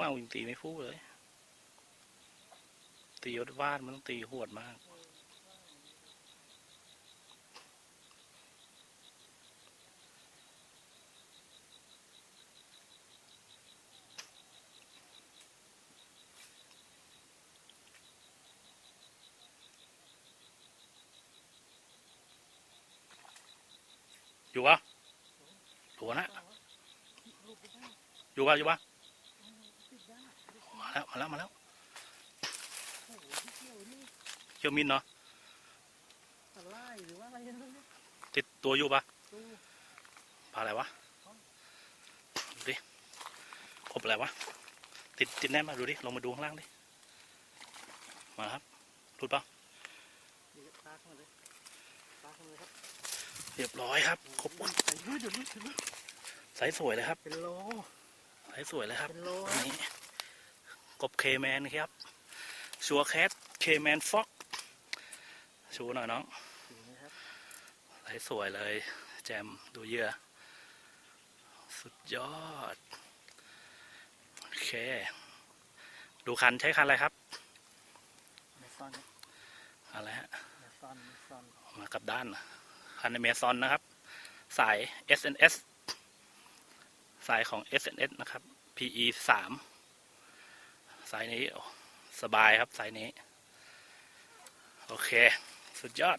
ว่างวิ่งตีไม่ฟู่เลย ตียศวาดมันต้องตีหวดมากอยู่ปะอยู่นะอยู่ปะอยู่ปะ แล้วมาแล้วมาแล้วเกี่ยวมินเนาะอะไรหรือว่าอะไรนั่นเนี่ยติดตัวอยู่ปะตู้ปลาอะไรวะดูดิกบอะไรวะติดติดแน่นมาดูดิลงมาดูข้างล่างดิมาครับรุดปะเดี๋ยวตาเข้ามาเลยตาเข้ามาเลยครับเรียบร้อยครับครบหมดใส่ยืดเดี๋ยวนี้เดี๋ยวนี้ไซส์สวยเลยครับเป็นโลไซส์สวยเลยครับเป็นโลอันนี้ก บเคแมนครับชัวแคทเคแมนฟ็อกชูหน่อยน้องสีนะครับไซส์สวยเลย แจมดูเหยื่อ สุดยอด โอเค ดูคันใช้คันอะไรครับเมซอนครับอะไรฮะเมซอนเมซอนมากับด้าน คันในเมซอนนะครับ สาย SNS สายของ SNS นะครับ PE สาม สายนี้สบายครับสายนี้ โอเค สุดยอด